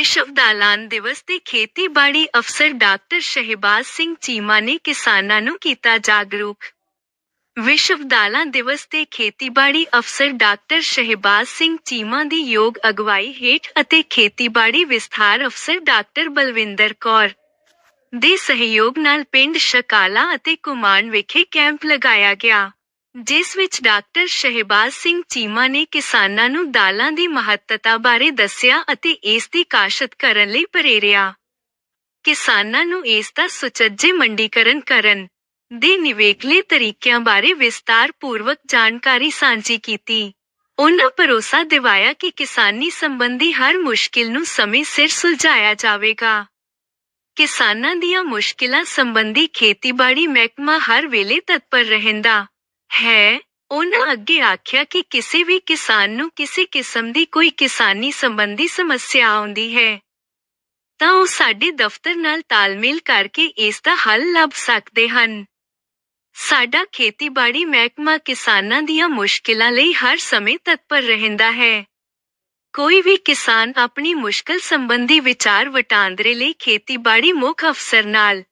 ਵਿਸ਼ਵ ਦਾਲਾਨ ਦਿਵਸ ਤੇ ਖੇਤੀਬਾੜੀ ਅਫਸਰ ਡਾਕਟਰ ਸ਼ਹਿਬਾਜ਼ ਸਿੰਘ ਚੀਮਾ ਨੇ ਕਿਸਾਨਾਂ ਨੂੰ ਕੀਤਾ ਜਾਗਰੂਕ। ਵਿਸ਼ਵ ਦਾਲਾਂ ਦਿਵਸ ਤੇ ਖੇਤੀਬਾੜੀ ਅਫਸਰ ਡਾਕਟਰ ਸ਼ਹਿਬਾਜ਼ ਸਿੰਘ ਚੀਮਾ ਦੀ ਯੋਗ ਅਗਵਾਈ ਹੇਠ ਅਤੇ ਖੇਤੀਬਾੜੀ ਵਿਸਥਾਰ ਅਫਸਰ ਡਾਕਟਰ ਬਲਵਿੰਦਰ ਕੌਰ ਦੇ ਸਹਿਯੋਗ ਨਾਲ ਪਿੰਡ ਸ਼ਕਾਲਾ ਅਤੇ ਕੁਮਾਨ ਵਿਖੇ ਕੈਂਪ ਲਗਾਇਆ ਗਿਆ। ਜਿਸ ਵਿੱਚ ਡਾਕਟਰ ਸ਼ਹਿਬਾਜ਼ ਸਿੰਘ ਚੀਮਾ ਨੇ ਕਿਸਾਨਾਂ ਨੂੰ ਦਾਲਾਂ ਦੀ ਮਹੱਤਤਾ ਬਾਰੇ ਦੱਸਿਆ ਅਤੇ ਇਸ ਦੀ ਕਾਸ਼ਤ ਕਰਨ ਲਈ ਪ੍ਰੇਰਿਆ। ਕਿਸਾਨਾਂ ਨੂੰ ਇਸ ਦਾ ਸੁਚੱਜੇ ਮੰਡੀਕਰਨ ਕਰਨ ਦੇ ਨਿਵੇਕਲੇ ਤਰੀਕਿਆਂ ਬਾਰੇ ਵਿਸਤਾਰ ਜਾਣਕਾਰੀ ਸਾਂਝੀ ਕੀਤੀ। ਉਹਨਾਂ ਭਰੋਸਾ ਦਿਵਾਇਆ ਕਿ ਕਿਸਾਨੀ ਸੰਬੰਧੀ ਹਰ ਮੁਸ਼ਕਿਲ ਨੂੰ ਸਮੇਂ ਸਿਰ ਸੁਲਝਾਇਆ ਜਾਵੇਗਾ। ਕਿਸਾਨਾਂ ਦੀਆਂ ਮੁਸ਼ਕਿਲਾਂ ਸੰਬੰਧੀ ਖੇਤੀਬਾੜੀ ਮਹਿਕਮਾ ਹਰ ਵੇਲੇ ਤਤਪਰ ਰਹਿੰਦਾ। ਹੈ। ਉਹਨਾਂ ਅੱਗੇ ਆਖਿਆ ਕਿ ਕਿਸੇ ਵੀ ਕਿਸਾਨ ਨੂੰ ਕਿਸੇ ਕਿਸਮ ਦੀ ਕੋਈ ਕਿਸਾਨੀ ਸੰਬੰਧੀ ਸਮੱਸਿਆ ਆਉਂਦੀ ਹੈ। ਤਾਂ ਉਹ ਸਾਡੇ ਦਫ਼ਤਰ ਨਾਲ ਤਾਲਮੇਲ ਕਰਕੇ ਇਸ ਹੱਲ ਲੱਭ ਸਕਦੇ ਹਨ। ਸਾਡਾ ਖੇਤੀਬਾੜੀ ਮਹਿਕਮਾ ਕਿਸਾਨਾਂ ਦੀਆਂ ਮੁਸ਼ਕਿਲਾਂ ਲਈ ਹਰ ਸਮੇਂ ਤਤਪਰ ਰਹਿੰਦਾ ਹੈ। ਕੋਈ ਵੀ ਕਿਸਾਨ ਆਪਣੀ ਮੁਸ਼ਕਲ ਸੰਬੰਧੀ ਵਿਚਾਰ ਵਟਾਂਦਰੇ ਲਈ ਖੇਤੀਬਾੜੀ ਮੁੱਖ ਅਫਸਰ ਨਾਲ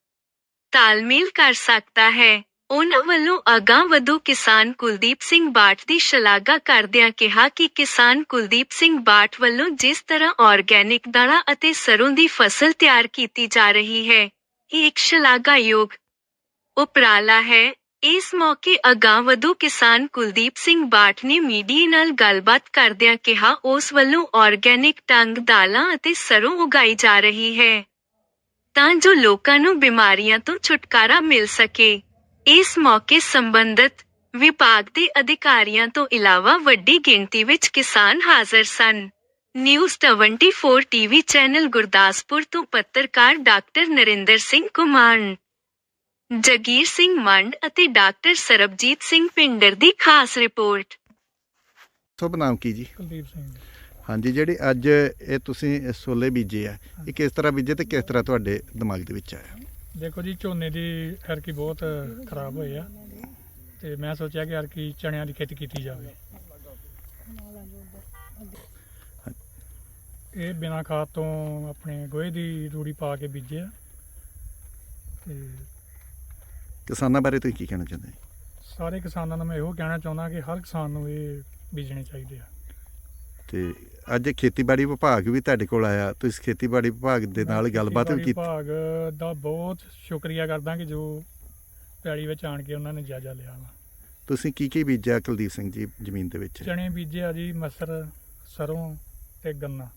ਤਾਲਮੇਲ ਕਰ ਸਕਦਾ ਹੈ। ਉਹਨਾਂ ਵੱਲੋਂ ਅਗਾਂਹ ਵਧੂ ਕਿਸਾਨ ਕੁਲਦੀਪ ਸਿੰਘ ਬਾਠ ਦੀ ਸ਼ਲਾਘਾ ਕਰਦਿਆਂ ਕਿਹਾ ਕਿ ਕਿਸਾਨ ਕੁਲਦੀਪ ਸਿੰਘ ਬਾਠ ਵੱਲੋਂ ਜਿਸ ਤਰ੍ਹਾਂ ਆਰਗੈਨਿਕ ਦਾਣਾ ਅਤੇ ਸਰੋਂ ਦੀ ਫਸਲ ਤਿਆਰ ਕੀਤੀ ਜਾ ਰਹੀ ਹੈ, ਇਹ ਇੱਕ ਸ਼ਲਾਘਾਯੋਗ ਉਪਰਾਲਾ ਹੈ। ਇਸ ਮੌਕੇ ਅਗਾਂਹ ਵਧੂ ਕਿਸਾਨ ਕੁਲਦੀਪ ਸਿੰਘ ਬਾਠ ਨੇ ਮੀਡੀਆ ਨਾਲ ਗੱਲਬਾਤ ਕਰਦਿਆਂ ਕਿਹਾ, ਉਸ ਵੱਲੋਂ ਆਰਗੈਨਿਕ ਢੰਗ ਦਾਲਾਂ ਅਤੇ ਸਰੋਂ ਉਗਾਈ ਜਾ ਰਹੀ ਹੈ ਤਾਂ ਜੋ ਲੋਕਾਂ ਨੂੰ ਬਿਮਾਰੀਆਂ ਤੋਂ ਛੁਟਕਾਰਾ ਮਿਲ ਸਕੇ। ਇਸ ਮੌਕੇ ਸੰਬੰਧਤ ਵਿਭਾਗ ਦੇ ਅਧਿਕਾਰੀਆਂ ਤੋਂ ਇਲਾਵਾ ਵੱਡੀ ਗਿਣਤੀ ਵਿੱਚ ਕਿਸਾਨ ਹਾਜ਼ਰ ਸਨ। ਨਿਊਜ਼ 24 ਟੀਵੀ ਚੈਨਲ ਗੁਰਦਾਸਪੁਰ ਤੋਂ ਪੱਤਰਕਾਰ ਡਾਕਟਰ ਨਰਿੰਦਰ ਸਿੰਘ ਕੁਮਾਨ ਜਗੀਰ ਸਿੰਘ ਮੰਡ ਅਤੇ ਡਾਕਟਰ ਸਰਬਜੀਤ ਸਿੰਘ ਪਿੰਡਰ ਦੀ ਖਾਸ ਰਿਪੋਰਟ। ਸ਼ੁਭ ਨਾਮ ਕੀ ਜੀ? ਕੁਲਦੀਪ ਸਿੰਘ। ਹਾਂਜੀ ਜਿਹੜੇ ਅੱਜ ਇਹ ਤੁਸੀਂ ਛੋਲੇ ਬੀਜੇ ਆ ਇਹ ਕਿਸ ਤਰ੍ਹਾਂ ਬੀਜੇ ਤੇ ਕਿਸ ਤਰ੍ਹਾਂ ਤੁਹਾਡੇ ਦਿਮਾਗ ਦੇ ਵਿੱਚ ਆਇਆ? ਦੇਖੋ ਜੀ ਝੋਨੇ ਦੀ ਹਰਕੀ ਬਹੁਤ ਖਰਾਬ ਹੋਈ ਆ ਤੇ ਮੈਂ ਸੋਚਿਆ ਕਿ ਹਰਕੀ ਚਣਿਆਂ ਦੀ ਖੇਤੀ ਕੀਤੀ ਜਾਵੇ। ਇਹ ਬਿਨਾਂ ਖਾਦ ਤੋਂ ਆਪਣੇ ਗੋਹੇ ਦੀ ਰੂੜੀ ਪਾ ਕੇ ਬੀਜੇ ਆ। ਤੇ ਕਿਸਾਨਾਂ ਬਾਰੇ ਤੁਸੀਂ ਕੀ ਕਹਿਣਾ ਚਾਹੁੰਦੇ? ਸਾਰੇ ਕਿਸਾਨਾਂ ਨੂੰ ਮੈਂ ਇਹੋ ਕਹਿਣਾ ਚਾਹੁੰਦਾ ਕਿ ਹਰ ਕਿਸਾਨ ਨੂੰ ਇਹ ਬੀਜਣੇ ਚਾਹੀਦੇ ਆ। ਤੇ ਅੱਜ ਖੇਤੀਬਾੜੀ ਵਿਭਾਗ ਵੀ ਤੁਹਾਡੇ ਕੋਲ ਆਇਆ। ਤੁਸੀਂ ਖੇਤੀਬਾੜੀ ਵਿਭਾਗ ਦੇ ਨਾਲ ਗੱਲਬਾਤ ਵੀ ਕੀਤੀ। ਵਿਭਾਗ ਦਾ ਬਹੁਤ ਸ਼ੁਕਰੀਆ ਕਰਦਾ ਕਿ ਜੋ ਪੈੜੀ ਵਿੱਚ ਆਣ ਕੇ ਉਹਨਾਂ ਨੇ ਜਾਇਜ਼ਾ ਲਿਆ ਵਾ। ਤੁਸੀਂ ਕੀ ਕੀ ਬੀਜਿਆ ਕੁਲਦੀਪ ਸਿੰਘ ਜੀ ਜ਼ਮੀਨ ਦੇ ਵਿੱਚ? ਚਣੇ ਬੀਜੇ ਆ ਜੀ ਮਸਰ ਸਰੋਂ ਤੇ ਗੰਨਾ।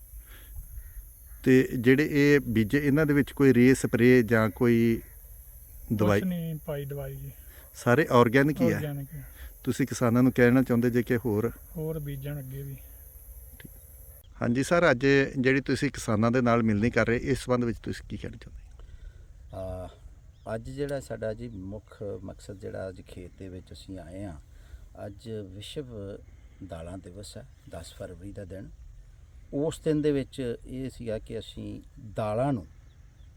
ਤੇ ਜਿਹੜੇ ਇਹ ਬੀਜੇ ਇਹਨਾਂ ਦੇ ਵਿੱਚ ਕੋਈ ਰੇ ਸਪਰੇ ਜਾਂ ਕੋਈ ਦਵਾਈ? ਕੁਛ ਨਹੀਂ ਪਾਈ ਦਵਾਈ ਜੀ। ਸਾਰੇ ਆਰਗੈਨਿਕ ਹੀ ਆ। ਆਰਗੈਨਿਕ ਤੁਸੀਂ ਕਿਸਾਨਾਂ ਨੂੰ ਕਹਿਣਾ ਚਾਹੁੰਦੇ ਜੇ ਕਿ ਹੋਰ? ਹੋਰ ਬੀਜਣ ਅੱਗੇ ਵੀ। ਹਾਂਜੀ, ਸਰ, ਅੱਜ ਜਿਹੜੀ ਤੁਸੀਂ ਕਿਸਾਨਾਂ ਦੇ ਨਾਲ ਮਿਲਣੀ ਕਰ ਰਹੇ, ਇਸ ਸੰਬੰਧ ਵਿੱਚ ਤੁਸੀਂ ਕੀ ਕਹਿਣਾ ਚਾਹੁੰਦੇ ਹੋ? ਅੱਜ ਜਿਹੜਾ ਸਾਡਾ ਜੀ ਮੁੱਖ ਮਕਸਦ ਜਿਹੜਾ ਅੱਜ ਖੇਤ ਦੇ ਵਿੱਚ ਅਸੀਂ ਆਏ ਆ ਅੱਜ ਵਿਸ਼ਵ ਦਾਲਾਂ ਦਿਵਸ ਹੈ 10 ਫਰਵਰੀ ਦਾ ਦਿਨ। ਉਸ ਦਿਨ ਦੇ ਵਿੱਚ ਇਹ ਸੀਗਾ ਕਿ ਅਸੀਂ ਦਾਲਾਂ ਨੂੰ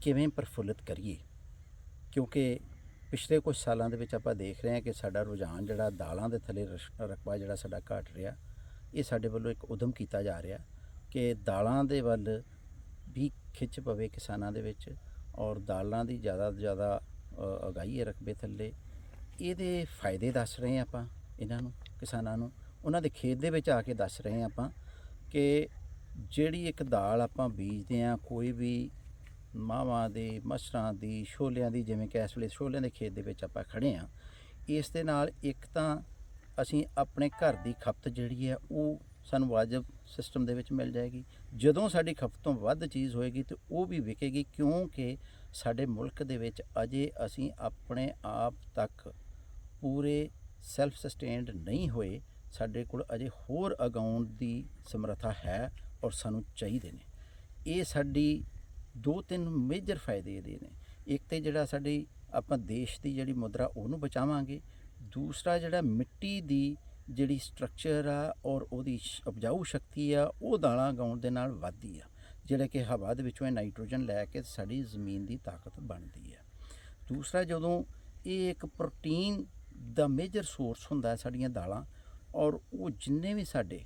ਕਿਵੇਂ ਪ੍ਰਫੁੱਲਿਤ ਕਰੀਏ, ਕਿਉਂਕਿ ਪਿਛਲੇ ਕੁਝ ਸਾਲਾਂ ਦੇ ਵਿੱਚ ਆਪਾਂ ਦੇਖ ਰਹੇ ਹਾਂ ਕਿ ਸਾਡਾ ਰੁਝਾਨ ਜਿਹੜਾ ਦਾਲਾਂ ਦੇ ਥੱਲੇ ਰਸ਼- ਰਕਬਾ ਜਿਹੜਾ ਸਾਡਾ ਘਟ ਰਿਹਾ, ਇਹ ਸਾਡੇ ਵੱਲੋਂ ਇੱਕ ਉਦਮ ਕੀਤਾ ਜਾ ਰਿਹਾ। ਕਿ ਦਾਲਾਂ ਦੇ ਵੱਲ ਵੀ ਖਿੱਚ ਪਵੇ ਕਿਸਾਨਾਂ ਦੇ ਵਿੱਚ ਔਰ ਦਾਲਾਂ ਦੀ ਜ਼ਿਆਦਾ ਤੋਂ ਜ਼ਿਆਦਾ ਅ, ਉਗਾਈ ਹੈ ਰਕਬੇ ਥੱਲੇ। ਇਹਦੇ ਫਾਇਦੇ ਦੱਸ ਰਹੇ ਹਾਂ ਆਪਾਂ ਇਹਨਾਂ ਨੂੰ ਕਿਸਾਨਾਂ ਨੂੰ। ਉਹਨਾਂ ਦੇ ਖੇਤ ਦੇ ਵਿੱਚ ਆ ਕੇ ਦੱਸ ਰਹੇ ਹਾਂ ਆਪਾਂ ਕਿ ਜਿਹੜੀ ਇੱਕ ਦਾਲ ਆਪਾਂ ਬੀਜਦੇ ਆ ਕੋਈ ਵੀ ਮਾਵਾਂ ਦੀ ਮਸਰਾਂ ਦੀ ਛੋਲਿਆਂ ਦੀ ਜਿਵੇਂ ਕਿ ਇਸ ਵੇਲੇ ਛੋਲਿਆਂ ਦੇ ਖੇਤ ਦੇ ਵਿੱਚ ਆਪਾਂ ਖੜੇ ਆ ਇਸ ਦੇ ਨਾਲ ਇੱਕ ਤਾਂ ਅਸੀਂ ਆਪਣੇ ਘਰ ਦੀ ਖਪਤ ਜਿਹੜੀ ਹੈ ਉਹ ਸਾਨੂੰ ਵਾਜਬ ਸਿਸਟਮ ਦੇ ਵਿੱਚ ਮਿਲ ਜਾਏਗੀ। ਜਦੋਂ ਸਾਡੀ ਖਪਤ ਤੋਂ ਵੱਧ ਚੀਜ਼ ਹੋਏਗੀ ਤੇ ਉਹ ਵੀ ਵਿਕੇਗੀ, ਕਿਉਂਕਿ ਸਾਡੇ ਮੁਲਕ ਦੇ ਵਿੱਚ ਅਜੇ ਅਸੀਂ ਆਪਣੇ ਆਪ ਤੱਕ ਪੂਰੇ ਸੈਲਫ ਸਸਟੇਨਡ ਨਹੀਂ ਹੋਏ। ਸਾਡੇ ਕੋਲ ਅਜੇ ਹੋਰ ਅਗਾਉਣ ਦੀ ਸਮਰੱਥਾ ਹੈ ਔਰ ਸਾਨੂੰ ਚਾਹੀਦੇ ਨੇ। ਇਹ ਸਾਡੀ ਦੋ ਤਿੰਨ ਮੇਜਰ ਫਾਇਦੇ ਇਹਦੇ ਨੇ। ਇੱਕ ਤੇ ਜਿਹੜਾ ਸਾਡੀ ਆਪਾਂ ਦੇਸ਼ ਦੀ ਜਿਹੜੀ ਮੁਦਰਾ ਉਹਨੂੰ ਬਚਾਵਾਂਗੇ। ਦੂਸਰਾ ਜਿਹੜਾ ਮਿੱਟੀ ਦੀ ਜਿਹੜੀ ਸਟਰਕਚਰ ਆ ਔਰ ਉਹਦੀ ਸ਼- ਉਪਜਾਊ ਸ਼ਕਤੀ ਆ, ਉਹ ਦਾਲਾਂ ਗਾਉਣ ਦੇ ਨਾਲ ਵੱਧਦੀ ਆ, ਜਿਹੜੇ ਕਿ ਹਵਾ ਦੇ ਵਿੱਚੋਂ ਇਹ ਨਾਈਟ੍ਰੋਜਨ ਲੈ ਕੇ ਸਾਡੀ ਜ਼ਮੀਨ ਦੀ ਤਾਕਤ ਬਣਦੀ ਆ। ਦੂਸਰਾ, ਜਦੋਂ ਇਹ ਇੱਕ ਪ੍ਰੋਟੀਨ ਦਾ ਮੇਜਰ ਸੋਰਸ ਹੁੰਦਾ ਹੈ ਸਾਡੀਆਂ ਦਾਲਾਂ, ਔਰ ਉਹ ਜਿੰਨੇ ਵੀ ਸਾਡੇ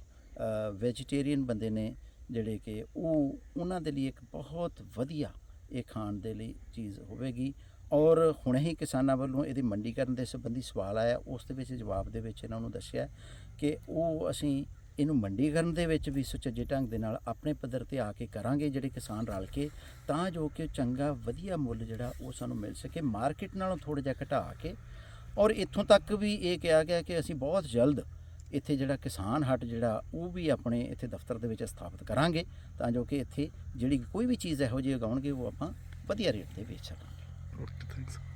ਵੈਜੀਟੇਰੀਅਨ ਬੰਦੇ ਨੇ, ਜਿਹੜੇ ਕਿ ਉਹ, ਉਹਨਾਂ ਦੇ ਲਈ ਇੱਕ ਬਹੁਤ ਵਧੀਆ ਇਹ ਖਾਣ ਦੇ ਲਈ ਚੀਜ਼ ਹੋਵੇਗੀ। ਔਰ ਹੁਣੇ ਹੀ ਕਿਸਾਨਾਂ ਵੱਲੋਂ ਇਹਦੀ ਮੰਡੀਕਰਨ ਦੇ ਸੰਬੰਧੀ ਸਵਾਲ ਆਇਆ। ਉਸ ਦੇ ਵਿੱਚ ਜਵਾਬ ਦੇ ਵਿੱਚ ਇਹਨਾਂ ਨੂੰ ਦੱਸਿਆ ਕਿ ਉਹ ਅਸੀਂ ਇਹਨੂੰ ਮੰਡੀਕਰਨ ਦੇ ਵਿੱਚ ਵੀ ਸੁਚੱਜੇ ਢੰਗ ਦੇ ਨਾਲ ਆਪਣੇ ਪੱਧਰ ਤੇ ਆ ਕੇ ਕਰਾਂਗੇ ਜਿਹੜੇ ਕਿਸਾਨ ਰਲ ਕੇ, ਤਾਂ ਜੋ ਕਿ ਚੰਗਾ ਵਧੀਆ ਮੁੱਲ ਜਿਹੜਾ ਉਹ ਸਾਨੂੰ ਮਿਲ ਸਕੇ, ਮਾਰਕੀਟ ਨਾਲੋਂ ਥੋੜਾ ਜਿਹਾ ਘਟਾ ਕੇ। ਔਰ ਇੱਥੋਂ ਤੱਕ ਵੀ ਇਹ ਕਿਹਾ ਗਿਆ ਕਿ ਅਸੀਂ ਬਹੁਤ ਜਲਦ ਇੱਥੇ ਜਿਹੜਾ ਕਿਸਾਨ ਹੱਟ ਜਿਹੜਾ ਉਹ ਵੀ ਆਪਣੇ ਇੱਥੇ ਦਫ਼ਤਰ ਦੇ ਵਿੱਚ ਸਥਾਪਿਤ ਕਰਾਂਗੇ, ਤਾਂ ਜੋ ਕਿ ਇੱਥੇ ਜਿਹੜੀ ਕੋਈ ਵੀ ਚੀਜ਼ ਇਹੋ ਜਿਹੀ ਉਗਾਉਣਗੇ ਉਹ ਆਪਾਂ ਵਧੀਆ ਰੇਟ ਤੇ ਵੇਚ ਸਕਾਂ Looked at things.